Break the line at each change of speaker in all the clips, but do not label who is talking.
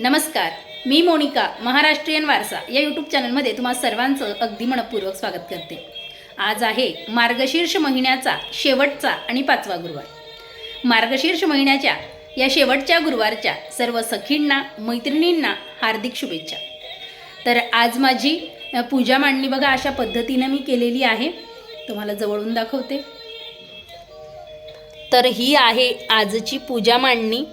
नमस्कार मी मोनिका महाराष्ट्रीयन वारसा या यूट्यूब चॅनलमध्ये तुम्हा सर्वांचं अगदी मनपूर्वक स्वागत करते. आज आहे मार्गशीर्ष महिन्याचा शेवटचा आणि पाचवा गुरुवार. मार्गशीर्ष महिन्याच्या या शेवटच्या गुरुवारच्या सर्व सखींना मैत्रिणींना हार्दिक शुभेच्छा. तर आज माझी पूजा मांडणी बघा अशा पद्धतीनं मी केलेली आहे. तुम्हाला जवळून दाखवते. तर ही आहे आजची पूजा मांडणी.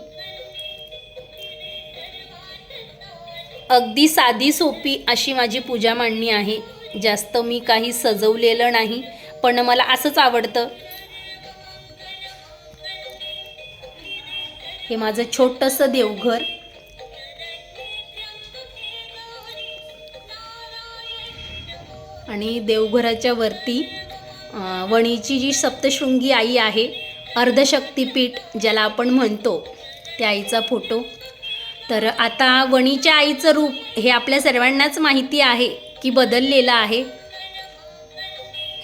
अगदी साधी सोपी अशी माझी पूजा मांडणी आहे. जास्त मी काही सजवलेलं नाही पण मला असंच आवडतं. हे माझं छोटंसं देवघर. आणि देवघराच्या वरती वणीची जी सप्तशृंगी आई आहे अर्धशक्तीपीठ ज्याला आपण म्हणतो त्या आईचा फोटो. तर आता वणीच्या आईचं रूप हे आपल्या सर्वांनाच माहिती आहे की बदललेलं आहे.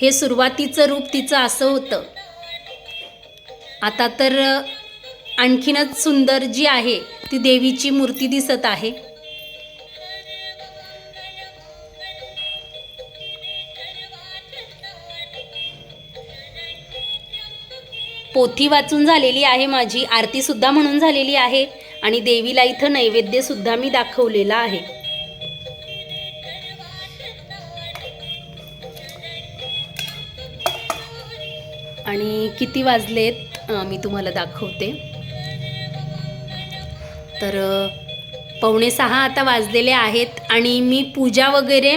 हे सुरुवातीचं रूप तिचं असं होतं. आता तर आणखीनच सुंदर जी आहे ती देवीची मूर्ती दिसत आहे. पोथी वाचून झालेली आहे माझी आरतीसुद्धा म्हणून झालेली आहे. आणि देवीला इथं नैवेद्यसुद्धा मी दाखवलेला आहे. आणि किती वाजलेत? मी तुम्हाला दाखवते. तर पावणे सहा आता वाजलेले आहेत आणि मी पूजा वगैरे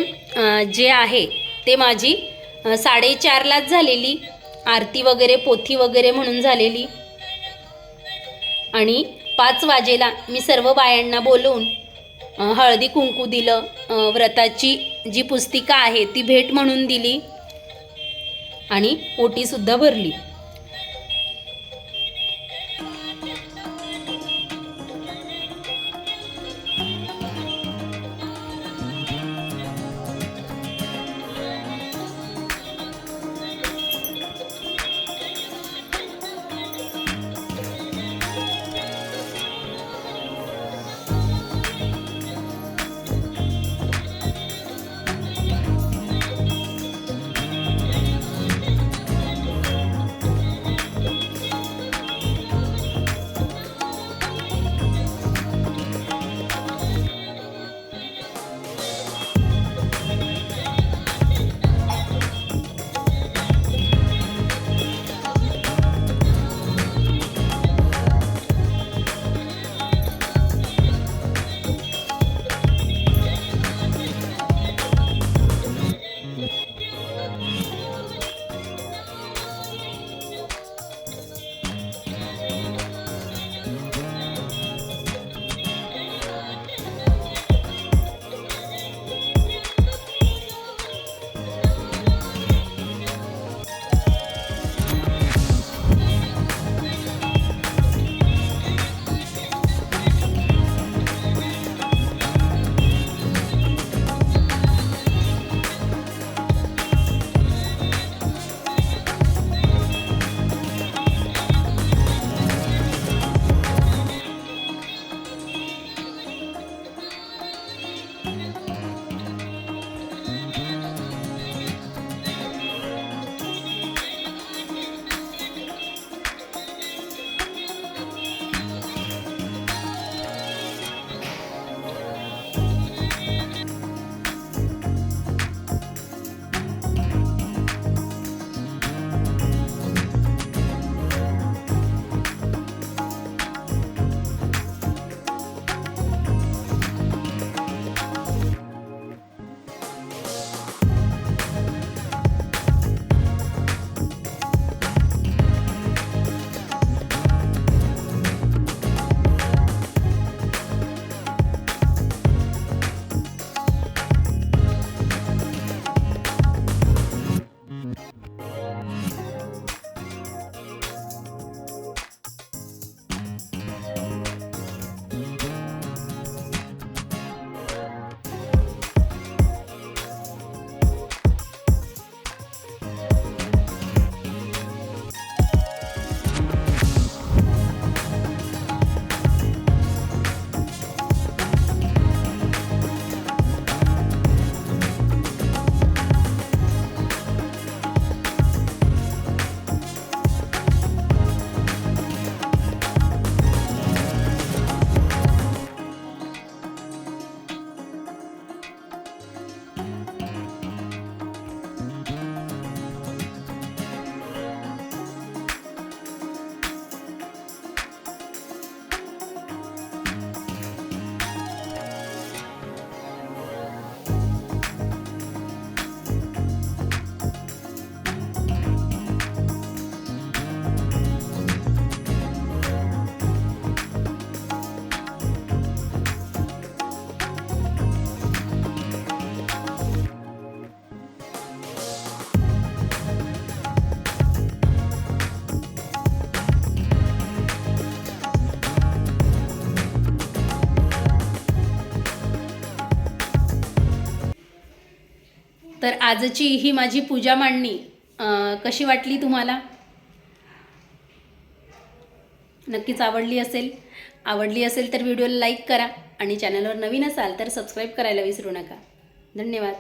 जे आहे ते माझी साडेचारलाच झालेली. आरती वगैरे पोथी वगैरे म्हणून झालेली. आणि पाच वाजेला मी सर्व बायांना बोलवून हळदी कुंकू दिलं. व्रताची जी पुस्तिका आहे ती भेट म्हणून दिली आणि ओटीसुद्धा भरली. तर आजची ही माझी पूजा मांडणी कशी वाटली तुम्हाला? नक्कीच आवडली असेल. आवडली असेल तर व्हिडिओला लाईक करा आणि चॅनलवर नवीन असाल तर सबस्क्राईब करायला विसरू नका. धन्यवाद.